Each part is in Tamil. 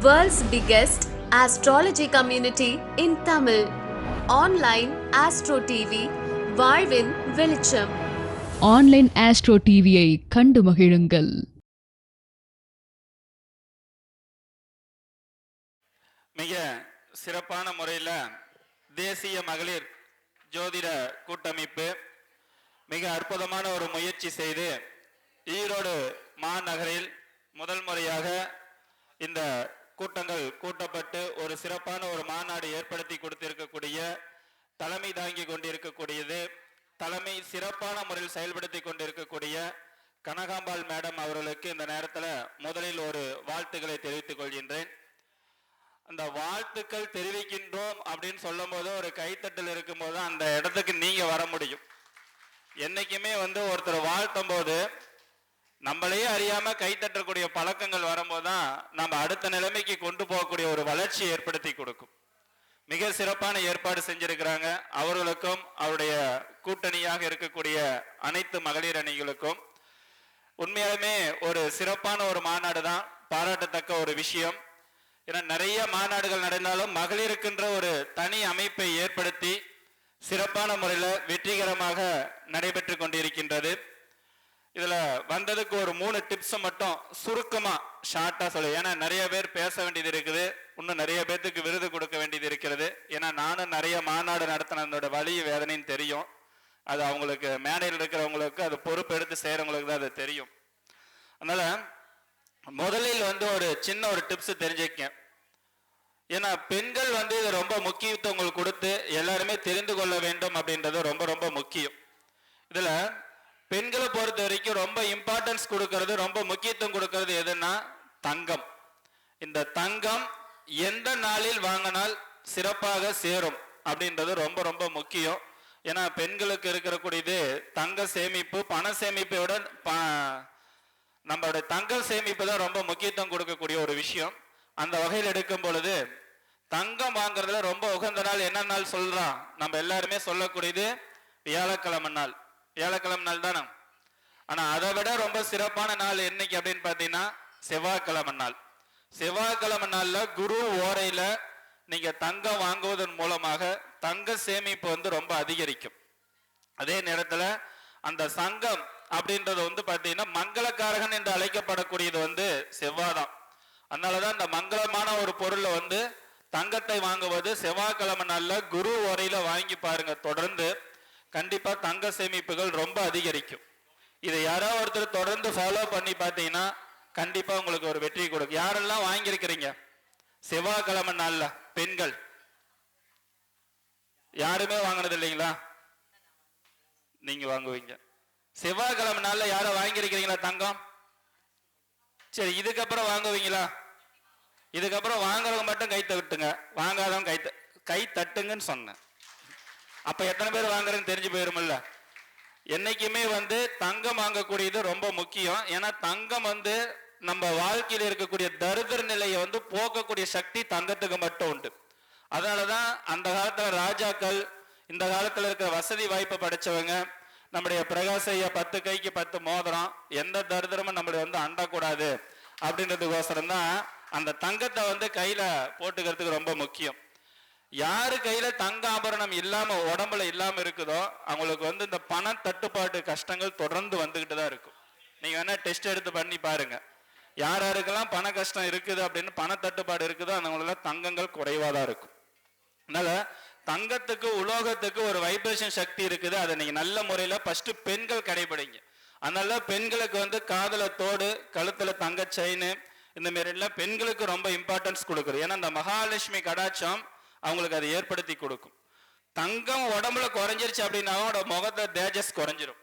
World's biggest astrology community in Tamil. Online Astro TV, வாழ்வின் வெளிச்சம் ஆன்லைன் ஆஸ்ட்ரோ டிவியை கண்டு மகிழுங்கள் மிக சிறப்பான முறையில் தேசிய மகளிர் ஜோதிட கூட்டமைப்பு மிக அற்புதமான ஒரு முயற்சி செய்து ஈரோடு மாநகரில் முதல் முறையாக இந்த கூட்டங்கள் கூட்டப்பட்டு ஒரு சிறப்பான ஒரு மாநாடு ஏற்படுத்தி கொடுத்திருக்கக்கூடிய தலைமை தாங்கி கொண்டிருக்கக்கூடியது தலைமை சிறப்பான முறையில் செயல்படுத்தி கொண்டிருக்கக்கூடிய கனகாம்பாள் மேடம் அவர்களுக்கு இந்த நேரத்தில் முதலில் ஒரு வாழ்த்துக்களை தெரிவித்துக் கொள்கின்றேன். அந்த வாழ்த்துக்கள் தெரிவிக்கின்றோம் அப்படின்னு சொல்லும் போது ஒரு கைத்தட்டல் இருக்கும்போது அந்த இடத்துக்கு நீங்க வர முடியும். என்னைக்குமே வந்து ஒருத்தர் வாழ்த்தும் போது நம்மளையே அறியாம கைத்தட்டக்கூடிய பழக்கங்கள் வரும்போது தான் நம்ம அடுத்த நிலைமைக்கு கொண்டு போகக்கூடிய ஒரு வளர்ச்சி ஏற்படுத்தி கொடுக்கும். மிக சிறப்பான ஏற்பாடு செஞ்சிருக்கிறாங்க. அவர்களுக்கும் அவருடைய கூட்டணியாக இருக்கக்கூடிய அனைத்து மகளிர் அணிகளுக்கும். உண்மையாலுமே ஒரு சிறப்பான ஒரு மாநாடு தான். பாராட்டத்தக்க ஒரு விஷயம். ஏன்னா நிறைய மாநாடுகள் நடந்தாலும் மகளிருக்குன்ற ஒரு தனி அமைப்பை ஏற்படுத்தி சிறப்பான முறையில் வெற்றிகரமாக நடைபெற்று கொண்டிருக்கின்றது. இதில் வந்ததுக்கு ஒரு மூணு டிப்ஸை மட்டும் சுருக்கமாக ஷார்ட்டாக சொல்லு. ஏன்னா நிறைய பேர் பேச வேண்டியது இருக்குது. இன்னும் நிறைய பேர்த்துக்கு விருது கொடுக்க வேண்டியது இருக்கிறது. ஏன்னா நானும் நிறைய மாநாடு நடத்தினதோட வழி வேதனைன்னு தெரியும். அது அவங்களுக்கு மேடையில் இருக்கிறவங்களுக்கு அது பொறுப்பு எடுத்து செய்கிறவங்களுக்கு தான் அது தெரியும். அதனால் முதலில் வந்து ஒரு சின்ன ஒரு டிப்ஸ் தெரிஞ்சுக்க ஏன்னா பெண்கள் வந்து இது ரொம்ப முக்கியத்துவங்கள் கொடுத்து எல்லாருமே தெரிந்து கொள்ள வேண்டும் அப்படின்றது ரொம்ப ரொம்ப முக்கியம். இதில் பெண்களை பொறுத்த வரைக்கும் ரொம்ப இம்பார்ட்டன்ஸ் கொடுக்கறது ரொம்ப முக்கியத்துவம் கொடுக்கறது எதுன்னா தங்கம். இந்த தங்கம் எந்த நாளில் வாங்கினால் சிறப்பாக சேரும் அப்படின்றது ரொம்ப ரொம்ப முக்கியம். ஏன்னா பெண்களுக்கு இருக்கக்கூடியது தங்க சேமிப்பு பண சேமிப்பை விட ப- நம்மளுடைய தங்க சேமிப்பு தான் ரொம்ப முக்கியத்துவம் கொடுக்கக்கூடிய ஒரு விஷயம். அந்த வகையில் எடுக்கும் பொழுது தங்கம் வாங்குறதுல ரொம்ப உகந்த நாள் என்ன நாள் சொல்றான் நம்ம எல்லாருமே சொல்லக்கூடியது வியாழக்கிழமை நாள். வியாழக்கிழமை நாள் தானே? ஆனால் அதை விட ரொம்ப சிறப்பான நாள் என்னைக்கு அப்படின்னு பார்த்தீங்கன்னா செவ்வாய்க்கிழமை நாள். செவ்வாய்க்கிழமை நாளில் குரு ஓரையில் நீங்கள் தங்கம் வாங்குவதன் மூலமாக தங்க சேமிப்பு வந்து ரொம்ப அதிகரிக்கும். அதே நேரத்தில் அந்த சங்கம் அப்படின்றது வந்து பார்த்தீங்கன்னா மங்களக்காரகன் என்று அழைக்கப்படக்கூடியது வந்து செவ்வாதான் அதனாலதான் இந்த மங்களமான ஒரு பொருளை வந்து தங்கத்தை வாங்குவது செவ்வாய்க்கிழமை நாளில் குரு ஓரையில் வாங்கி பாருங்க. தொடர்ந்து கண்டிப்பா தங்க சேமிப்புகள் ரொம்ப அதிகரிக்கும். இதை யாரோ ஒருத்தர் தொடர்ந்து ஃபாலோ பண்ணி பார்த்தீங்கன்னா கண்டிப்பா உங்களுக்கு ஒரு வெற்றி கொடுக்கும். யாரெல்லாம் வாங்கியிருக்கிறீங்க? செவ்வாய்க்கிழமை நாள்ல பெண்கள். யாருமே வாங்கினது இல்லைங்களா? நீங்க வாங்குவீங்க. செவ்வாய்க்கிழமை நாள்ல யாரோ வாங்கியிருக்கிறீங்களா தங்கம்? சரி இதுக்கப்புறம் வாங்குவீங்களா? இதுக்கப்புறம் வாங்குறவங்க மட்டும் கை தட்டுங்க. வாங்காதவங்க கை த- கை தட்டுங்கன்னு சொன்னேன். அப்போ எத்தனை பேர் வாங்குறதுன்னு தெரிஞ்சு போயிருமில்ல. என்னைக்குமே வந்து தங்கம் வாங்கக்கூடியது ரொம்ப முக்கியம். ஏன்னா தங்கம் வந்து நம்ம வாழ்க்கையில் இருக்கக்கூடிய தருதர் நிலையை வந்து போக்கக்கூடிய சக்தி தங்கத்துக்கு மட்டும் உண்டு. அதனாலதான் அந்த காலத்தில் ராஜாக்கள் இந்த காலத்தில் இருக்கிற வசதி வாய்ப்பு படைச்சவங்க நம்முடைய பிரகாசையை பத்து கைக்கு பத்து மோதிரம் எந்த தரித்திரமும் நம்மளுடைய வந்து அண்டக்கூடாது அப்படின்றதுக்கோசரம் தான் அந்த தங்கத்தை வந்து கையில் போட்டுக்கிறதுக்கு ரொம்ப முக்கியம். யாரு கையில தங்க ஆபரணம் இல்லாம உடம்புல இல்லாம இருக்குதோ அவங்களுக்கு வந்து இந்த பண தட்டுப்பாட்டு கஷ்டங்கள் தொடர்ந்து வந்துகிட்டு தான் இருக்கும். நீங்க வேணா டெஸ்ட் எடுத்து பண்ணி பாருங்க. யார் யாருக்கெல்லாம் பண கஷ்டம் இருக்குது அப்படின்னு பண தட்டுப்பாடு இருக்குதோ அவங்களெல்லாம் தங்கங்கள் குறைவா தான் இருக்கும். அதனால தங்கத்துக்கு உலோகத்துக்கு ஒரு வைப்ரேஷன் சக்தி இருக்குது. அதை நீங்க நல்ல முறையில ஃபர்ஸ்ட் பெண்கள் கடைபிடிங்க. அதனால பெண்களுக்கு வந்து காதல தோடு கழுத்துல தங்க செயின் இந்த மாரிலாம் எல்லாம் பெண்களுக்கு ரொம்ப இம்பார்ட்டன்ஸ் கொடுக்குது. ஏன்னா இந்த மகாலட்சுமி கடாச்சம் அவங்களுக்கு அதை ஏற்படுத்தி கொடுக்கும். தங்கம் உடம்புல குறைஞ்சிருச்சு அப்படின்னா அவங்களோட முகத்தை தேஜஸ் குறைஞ்சிரும்.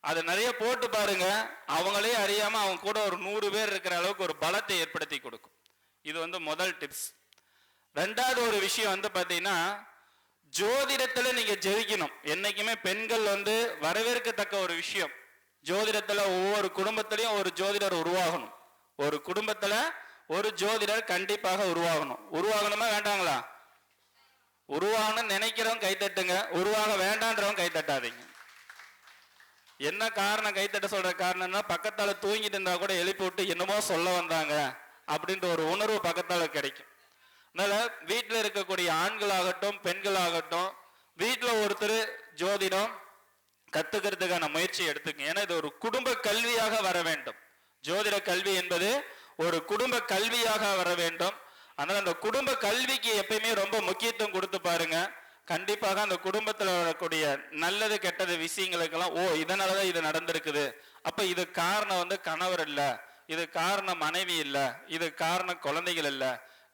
அதை நிறைய போட்டு பாருங்க அவங்களே அறியாம அவங்க கூட ஒரு நூறு பேர் இருக்கிற அளவுக்கு ஒரு பலத்தை ஏற்படுத்தி கொடுக்கும். இது வந்து முதல் டிப்ஸ் ரெண்டாவது ஒரு விஷயம் வந்து பார்த்தீங்கன்னா ஜோதிடத்துல நீங்க ஜெயிக்கணும். என்னைக்குமே பெண்கள் வந்து வரவேற்கத்தக்க ஒரு விஷயம். ஜோதிடத்துல ஒவ்வொரு குடும்பத்திலையும் ஒரு ஜோதிடர் உருவாகணும். ஒரு குடும்பத்துல ஒரு ஜோதிடர் கண்டிப்பாக உருவாகணும். உருவாகணுமா வேண்டாங்களா? உருவான நினைக்கிறவங்க கைத்தட்டுங்க உருவாக வேண்டான்றவங்க கைத்தட்டாதீங்க என்ன காரணம் கைத்தட்ட சொல்ற காரணம்னா பக்கத்தால தூங்கிட்டு இருந்தா கூட எழுப்பி விட்டு என்னமோ சொல்ல வந்தாங்க அப்படின்ற ஒரு உணர்வு பக்கத்தால கிடைக்கும். அதனால வீட்டில் இருக்கக்கூடிய ஆண்களாகட்டும் பெண்களாகட்டும் வீட்டில் ஒருத்தர் ஜோதிடம் கத்துக்கிறதுக்கான முயற்சி எடுத்துங்க. ஏன்னா இது ஒரு குடும்ப கல்வியாக வர வேண்டும். ஜோதிட கல்வி என்பது ஒரு குடும்ப கல்வியாக வர வேண்டும். அதனால அந்த குடும்ப கல்விக்கு எப்பயுமே ரொம்ப முக்கியத்துவம் கொடுத்து கண்டிப்பாக அந்த குடும்பத்தில் வரக்கூடிய நல்லது கெட்டது விஷயங்களுக்கெல்லாம் ஓ இதனால தான் இது நடந்திருக்குது. அப்போ இது காரணம் வந்து கணவர் இல்லை. இது காரணம் மனைவி இல்லை. இது காரணம் குழந்தைகள் இல்லை.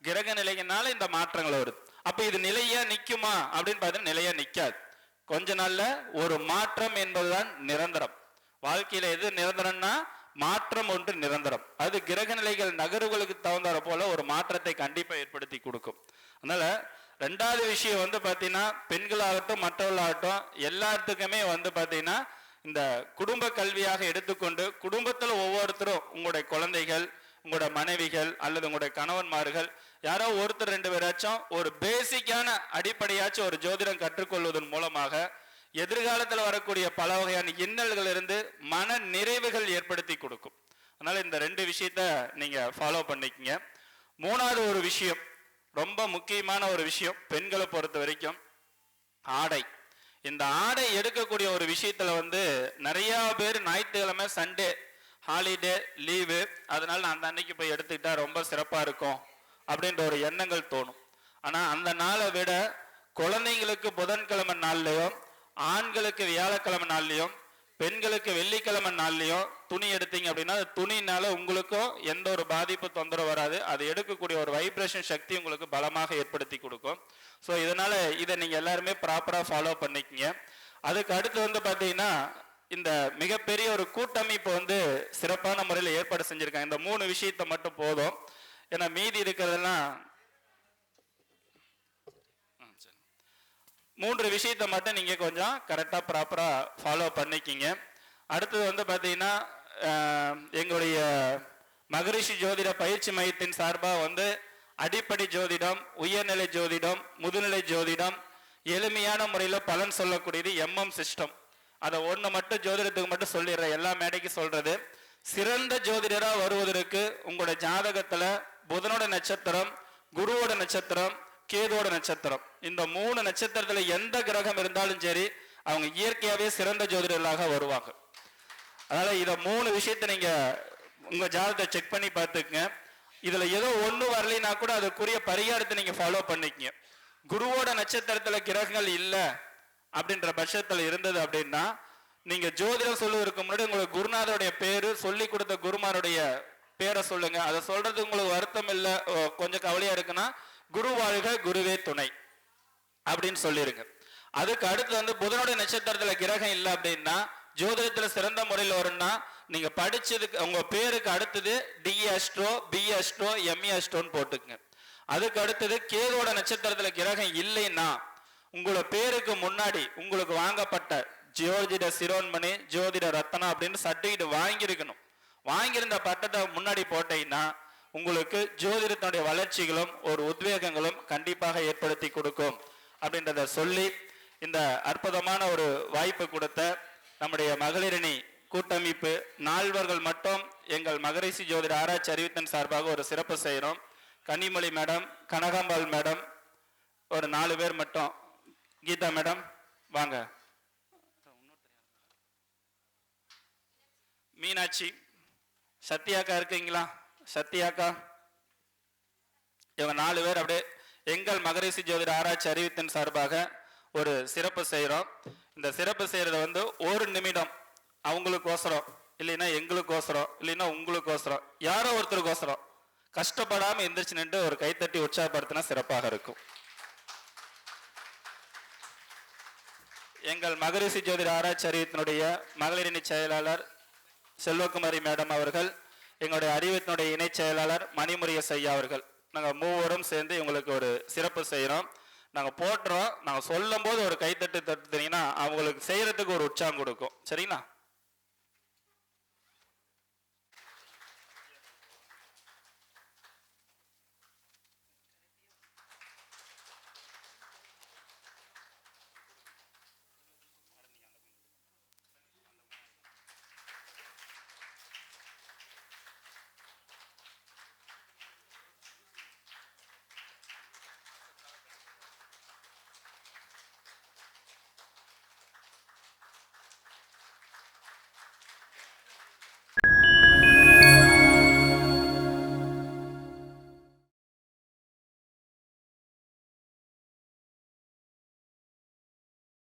கிரக நிலையினால இந்த மாற்றங்கள் வருது. அப்போ இது நிலையா நிற்குமா அப்படின்னு பார்த்தீங்கன்னா நிலையா நிற்காது கொஞ்ச நாள்ல ஒரு மாற்றம் என்பதுதான் நிரந்தரம். வாழ்க்கையில எது நிரந்தரம்னா மாற்றம் ஒன்று நிரந்தரம். அது கிரக நிலைகள் நகர்வுகளுக்கு தகுந்தாற போல ஒரு மாற்றத்தை கண்டிப்பா ஏற்படுத்தி கொடுக்கும். அதனால ரெண்டாவது விஷயம் வந்து பார்த்தீங்கன்னா பெண்களாகட்டும் மற்றவர்களாகட்டும் எல்லாத்துக்குமே வந்து பார்த்தீங்கன்னா இந்த குடும்ப கல்வியாக எடுத்துக்கொண்டு குடும்பத்தில் ஒவ்வொருத்தரும் உங்களுடைய குழந்தைகள் உங்களோட மனைவிகள் அல்லது உங்களுடைய கணவன்மார்கள் யாரோ ஒருத்தர் ரெண்டு பேராச்சும் ஒரு பேசிக்கான அடிப்படையாச்சும் ஒரு ஜோதிடம் கற்றுக்கொள்வதன் மூலமாக எதிர்காலத்தில் வரக்கூடிய பல வகையான இன்னல்கள் இருந்து மன நிறைவுகள் ஏற்படுத்தி கொடுக்கும். அதனால இந்த ரெண்டு விஷயத்த நீங்க ஃபாலோ பண்ணிக்கங்க. மூணாவது ஒரு விஷயம் ரொம்ப முக்கியமான ஒரு விஷயம் பெண்களை பொறுத்த வரைக்கும் ஆடை. இந்த ஆடை எடுக்கக்கூடிய ஒரு விஷயத்துல வந்து நிறைய பேர் ஞாயிற்றுக்கிழமை சண்டே ஹாலிடே லீவு அதனால நான் அந்த அன்னைக்கு போய் எடுத்துக்கிட்டா ரொம்ப சிறப்பா இருக்கும் அப்படின்ற ஒரு எண்ணங்கள் தோணும். ஆனா அந்த நாளை விட குழந்தைங்களுக்கு புதன்கிழமை நாள்லையும் ஆண்களுக்கு வியாழக்கிழமை நாள்லையும் பெண்களுக்கு வெள்ளிக்கிழமை நாள்லையும் துணி எடுத்தீங்க அப்படின்னா துணினால உங்களுக்கும் எந்த ஒரு பாதிப்பு தொந்தரவு வராது. அது எடுக்கக்கூடிய ஒரு வைப்ரேஷன் சக்தி உங்களுக்கு பலமாக ஏற்படுத்தி கொடுக்கும். ஸோ இதனால இதை நீங்க எல்லாருமே ப்ராப்பரா ஃபாலோ பண்ணிக்கங்க. அதுக்கு அடுத்து வந்து பார்த்தீங்கன்னா இந்த மிகப்பெரிய ஒரு கூட்டமைப்பு வந்து சிறப்பான முறையில் ஏற்பாடு செஞ்சிருக்காங்க. இந்த மூணு விஷயத்தை மட்டும் போதும். ஏன்னா மீதி இருக்கிறதெல்லாம் ம், சரி. மூன்று விஷயத்தை மட்டும் நீங்கள் கொஞ்சம் கரெக்டாக ப்ராப்பராக ஃபாலோ பண்ணிக்கிங்க. அடுத்தது வந்து பார்த்தீங்கன்னா எங்களுடைய மகரிஷி ஜோதிட பயிற்சி மையத்தின் சார்பாக வந்து அடிப்படை ஜோதிடம் உயர்நிலை ஜோதிடம் முதுநிலை ஜோதிடம் எளிமையான முறையில் பலன் சொல்லக்கூடியது எம்எம் சிஸ்டம் அதை ஒன்று மட்டும் ஜோதிடத்துக்கு மட்டும் சொல்லிடுறேன். எல்லா மேடைக்கும் சொல்கிறது சிறந்த ஜோதிடராக வருவதற்கு உங்களோட ஜாதகத்தில் புதனோட நட்சத்திரம் குருவோட நட்சத்திரம் கேதோட நட்சத்திரம். இந்த மூணு நட்சத்திரத்துல எந்த கிரகம் இருந்தாலும் சரி அவங்க இயற்கையாவே சிறந்த ஜோதிடர்களாக வருவாங்க. அதனால இத மூணு விஷயத்தை நீங்க உங்க ஜாதகத்தை செக் பண்ணி பார்த்துக்குங்க. இதுல ஏதோ ஒண்ணு வரலைன்னா கூட அதுக்குரிய பரிகாரத்தை நீங்க ஃபாலோ பண்ணிக்கங்க. குருவோட நட்சத்திரத்துல கிரகங்கள் இல்ல அப்படின்ற பட்சத்துல இருந்தது அப்படின்னா நீங்க ஜோதிடம் சொல்லுவதற்கு முன்னாடி உங்களுக்கு குருநாதருடைய பேரு சொல்லி கொடுத்த குருமாருடைய பேரை சொல்லுங்க. அதை சொல்றது உங்களுக்கு வருத்தம் இல்லை கொஞ்சம் கவலையா இருக்குன்னா குரு வாழ்க குருவே துணை அப்படின்னு சொல்லிருங்க. அதுக்கு அடுத்து வந்து புதனுடைய நட்சத்திரத்துல கிரகம் இல்லை அப்படின்னா ஜோதிடத்துல சிறந்த முறையில் வரும்னா நீங்க படிச்சதுக்கு உங்க பேருக்கு அடுத்தது T astro P astro M E அஸ்ட்ரோன்னு போட்டுக்குங்க. அதுக்கு அடுத்தது கேதோட நட்சத்திரத்துல கிரகம் இல்லைன்னா உங்களோட பேருக்கு முன்னாடி உங்களுக்கு வாங்கப்பட்ட ஜோதிட சிரோன்மணி ஜோதிட ரத்னா அப்படின்னு சர்டிஃபிகேட் வாங்கியிருக்கணும். வாங்கியிருந்த பட்டத்தை முன்னாடி போட்டீங்கன்னா உங்களுக்கு ஜோதிடத்தினுடைய வளர்ச்சிகளும் ஒரு உத்வேகங்களும் கண்டிப்பாக ஏற்படுத்தி கொடுக்கும். அப்படின்றத சொல்லி இந்த அற்புதமான ஒரு வாய்ப்பு கொடுத்த நம்முடைய மகளிரணி கூட்டமைப்பு நால்வர்கள் மட்டும் எங்கள் மகரிஷி ஜோதிட ஆராய்ச்சி அறிவித்தன் சார்பாக ஒரு சிறப்பு செய்கிறோம். கனிமொழி மேடம் கனகாம்பாள் மேடம் ஒரு நாலு பேர் மட்டும். கீதா மேடம் வாங்க. மீனாட்சி சத்யாக்கா இருக்கீங்களா? சத்யாக்கா இவங்க நாலு பேர் அப்படியே எங்கள் மகரிஷி ஜோதிட ஆராய்ச்சி அறிவித்தின் சார்பாக ஒரு சிறப்பு செய்கிறோம் இந்த சிறப்பு செய்யறத வந்து ஒரு நிமிடம் அவங்களுக்கோசரம் இல்லைன்னா எங்களுக்கோசரம் இல்லைன்னா உங்களுக்கோசரம் யாரோ ஒருத்தருக்கோசரம் கஷ்டப்படாம எந்திரிச்சு நின்று ஒரு கைத்தட்டி உற்சாகப்படுத்தினா சிறப்பாக இருக்கும். எங்கள் மகரிஷி ஜோதிட ஆராய்ச்சி அறிவித்தினுடைய மகளிரணி செயலாளர் செல்வகுமாரி மேடம் அவர்கள் எங்களுடைய அறிவித்தினுடைய இணைச் செயலாளர் மணிமுரியஸ் ஐயா அவர்கள். நாங்கள் மூவரும் சேர்ந்து இவங்களுக்கு ஒரு சிறப்பு செய்கிறோம் நாங்கள் போட்டுறோம் நாங்கள் சொல்லும் போது ஒரு கைத்தட்டு தட்டுனீங்கன்னா அவங்களுக்கு செய்கிறதுக்கு ஒரு உற்சாகம் கொடுக்கும். சரிங்களா?